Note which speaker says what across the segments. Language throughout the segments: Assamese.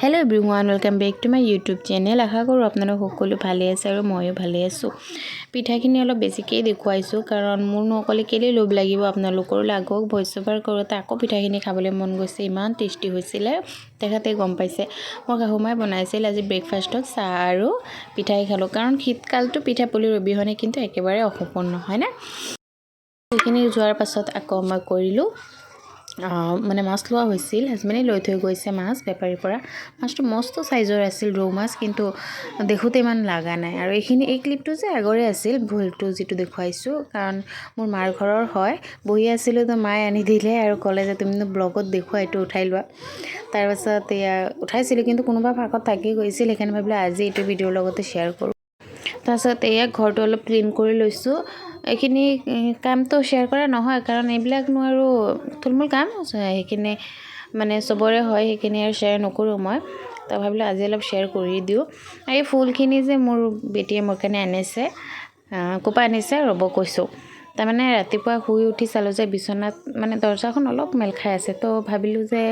Speaker 1: Hello' everyone welcome back to my YouTube channel আশা কৰোঁ আপোনালোক সকলো ভালে আছে আৰু ময়ো ভালে আছোঁ। পিঠাখিনি অলপ বেছিকেই দেখুৱাইছোঁ কাৰণ মোৰনো অকলে কেলেই লোভ লাগিব আপোনালোকৰো লাগক। ভইচ অভাৰ কৰোঁতে আকৌ পিঠাখিনি খাবলৈ মন গৈছে ইমান টেষ্টি হৈছিলে। তেখেতে গম পাইছে। মোৰ শাহুমাই বনাইছিল আজি ব্ৰেকফাষ্টত চাহ আৰু পিঠাই খালোঁ। কাৰণ শীতকালটো পিঠা পুলিৰ অবিহনে কিন্তু একেবাৰে অসম্পূৰ্ণ হয়নে সেইখিনি যোৱাৰ পাছত আকৌ মই কৰিলোঁ। মানে মাছ লোৱা হৈছিল। হাজবেণ্ডে লৈ থৈ গৈছে মাছ বেপাৰীৰ পৰা। মাছটো মস্ত চাইজৰ আছিল, ৰৌ মাছ, কিন্তু দেখোঁতে ইমান লগা নাই। আৰু এইখিনি, এই ক্লিপটো যে আগৰে আছিল, ভুলটো যিটো দেখুৱাইছোঁ, কাৰণ মোৰ মাৰ ঘৰৰ হয়, বহি আছিলোঁ তো মায়ে আনি দিলে আৰু ক'লে যে তুমিনো ব্লগত দেখুওৱা, এইটো উঠাই লোৱা। তাৰপাছত এয়া উঠাইছিলোঁ, কিন্তু কোনোবা ভাগত থাকি গৈছিল, সেইকাৰণে ভাবিলোঁ আজি এইটো ভিডিঅ'ৰ লগতে শ্বেয়াৰ কৰোঁ। তাৰপাছত এয়া ঘৰটো অলপ ক্লিন কৰি লৈছোঁ। এইখিনি কামটো শ্বেয়াৰ কৰা নহয় কাৰণ এইবিলাকনো আৰু থুলমূল কাম। সেইখিনি মানে চবৰে হয় সেইখিনি আৰু শ্বেয়াৰ নকৰোঁ মই। তো ভাবিলোঁ আজি অলপ শ্বেয়াৰ কৰি দিওঁ। এই ফুলখিনি যে মোৰ বেটীয়ে মোৰ কাৰণে আনিছে আহ, ক'ৰ পৰা আনিছে ৰ'ব কৈছোঁ। তাৰমানে ৰাতিপুৱা শুই উঠি চালোঁ যে বিচনাত মানে দৰ্জাখন অলপ মেল খাই আছে তো ভাবিলোঁ যে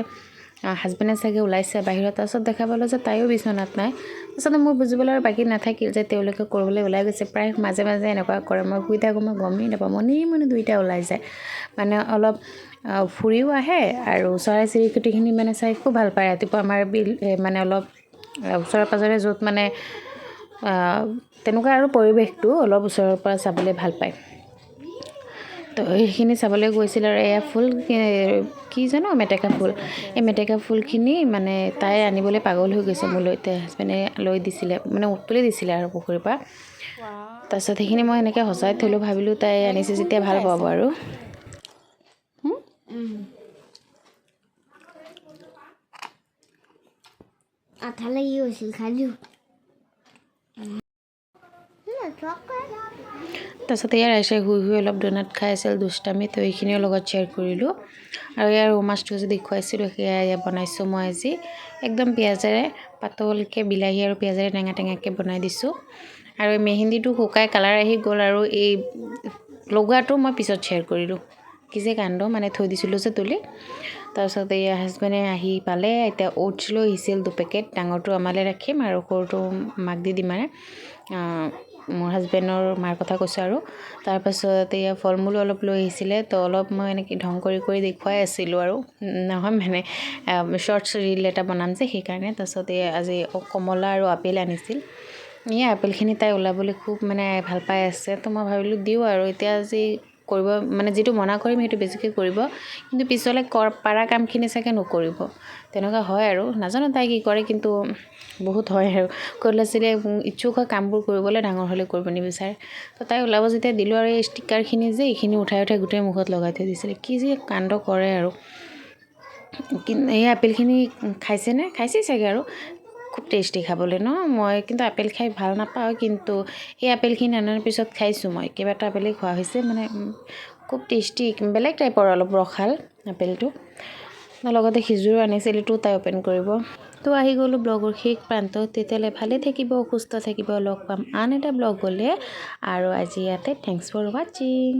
Speaker 1: হাজবেণ্ডে চাগে ওলাইছে বাহিৰত। তাৰপাছত দেখা পালোঁ যে তাইও বিচনাত নাই। তাৰপাছত মোৰ বুজিবলৈ আৰু বাকী নাথাকিল যে তেওঁলোকে ক'ৰবালৈ ওলাই গৈছে। প্ৰায় মাজে মাজে এনেকুৱা কৰে। মই শুই থাকোঁ মই গমেই নাপাওঁ। মনে মনে দুইটা ওলাই যায়। মানে অলপ ফুৰিও আহে আৰু চৰাই চিৰিকটিখিনি মানে চাই খুব ভাল পায়। ৰাতিপুৱা আমাৰ বিল মানে অলপ ওচৰে পাঁজৰে য'ত মানে তেনেকুৱা আৰু পৰিৱেশটো অলপ ওচৰৰ পৰা চাবলৈ ভাল পায়। তো সেইখিনি চাবলৈ গৈছিল আৰু এয়া ফুল কি- কি জানো মেটেকা ফুল। এই মেটেকা ফুলখিনি মানে তাই আনিবলৈ পাগল হৈ গৈছে মোলৈ এতিয়া হাজবেণ্ডে লৈ দিছিলে মানে তুলি দিছিলে আৰু পুখুৰীৰ পৰা। তাৰপিছত সেইখিনি মই এনেকৈ সজাই থলোঁ ভাবিলোঁ তাই আনিছে যেতিয়া ভাল পাব আৰু।
Speaker 2: আঠা লাগি গৈছিল খাই দিওঁ
Speaker 1: তাৰপিছত ইয়াৰ ৰাইছে শুই শুই অলপ ডোনাট খাই আছিল দুষ্টামি তো এইখিনিও লগত শ্বেয়াৰ কৰিলোঁ। আৰু ইয়াৰ ৰৌ মাছটো যে দেখুৱাইছিলোঁ সেয়া বনাইছোঁ মই আজি। একদম পিঁয়াজেৰে পাতলকৈ বিলাহী আৰু পিঁয়াজেৰে টেঙা টেঙাকৈ বনাই দিছোঁ। আৰু মেহেন্দিটো শুকাই কালাৰ আহি গ'ল আৰু এই লগোৱাটো মই পিছত শ্বেয়াৰ কৰিলোঁ। কি যে কাণ্ড মানে থৈ দিছিলোঁ যে তুলি। তাৰপিছত এয়া হাজবেণ্ডে আহি পালে এতিয়া অ'টছ লৈ আহিছিল দুপেকেট ডাঙৰটো আমালৈ ৰাখিম আৰু সৰুটো মাক দি দিম মানে। মোৰ হাজবেণ্ডৰ মাৰ কথা কৈছোঁ আৰু। তাৰপাছত এয়া ফল মূলো অলপ লৈ আহিছিলে, তো অলপ মই এনেকৈ ঢং কৰি কৰি দেখুৱাই আছিলোঁ আৰু। নহয় মানে শ্বৰ্টছ ৰীল এটা বনাম যে, সেইকাৰণে। তাৰপাছত এই আজি কমলা আৰু আপেল আনিছিল। এই আপেলখিনি তাই ওলাবলৈ খুব মানে ভালো পাই আছে, তো মই ভাবিলোঁ দিওঁ আৰু। এতিয়া আজি কৰিব মানে যিটো মনা কৰিম সেইটো বেছিকৈ কৰিব, কিন্তু পিছলৈ কৰ, পাৰা কামখিনি চাগে নকৰিব। তেনেকুৱা হয় আৰু, নাজানো তাই কি কৰে, কিন্তু বহুত হয় আৰু। সৰু ল'ৰা ছোৱালীয়ে ইচ্ছুক হয় কামবোৰ কৰিবলৈ ডাঙৰ হ'লে কৰিব নিবিচাৰে। তো তাই ওলাব যেতিয়া দিলোঁ আৰু এই ষ্টিকাৰখিনি যে, এইখিনি উঠাই উঠাই গোটেই মুখত লগাই থৈ দিছিলে। কি যে কাণ্ড কৰে আৰু। এই আপেলখিনি খাইছেনে? খাইছেই চাগে আৰু। খুব টেষ্টি খাবলৈ, ন? মই কিন্তু আপেল খাই ভালো নাপাওঁ, কিন্তু সেই আপেলখিনি অনাৰ পিছত খাইছোঁ মই। কেইবাটা আপেলেই খোৱা হৈছে মানে খুব টেষ্টি বেলেগ টাইপৰ অলপ ৰসাল আপেলটো। লগতে সিজোৰো আনিছিল এইটো তাই অ'পেন কৰিব। তো আহি গ'লোঁ ব্লগৰ শেষ প্ৰান্তত। তেতিয়াহ'লে ভালে থাকিব, সুস্থ থাকিব, লগ পাম। আন এটা ব্লগ গ'লে। আৰু আজি ইয়াতে থেংকছ ফৰ ৱাচিং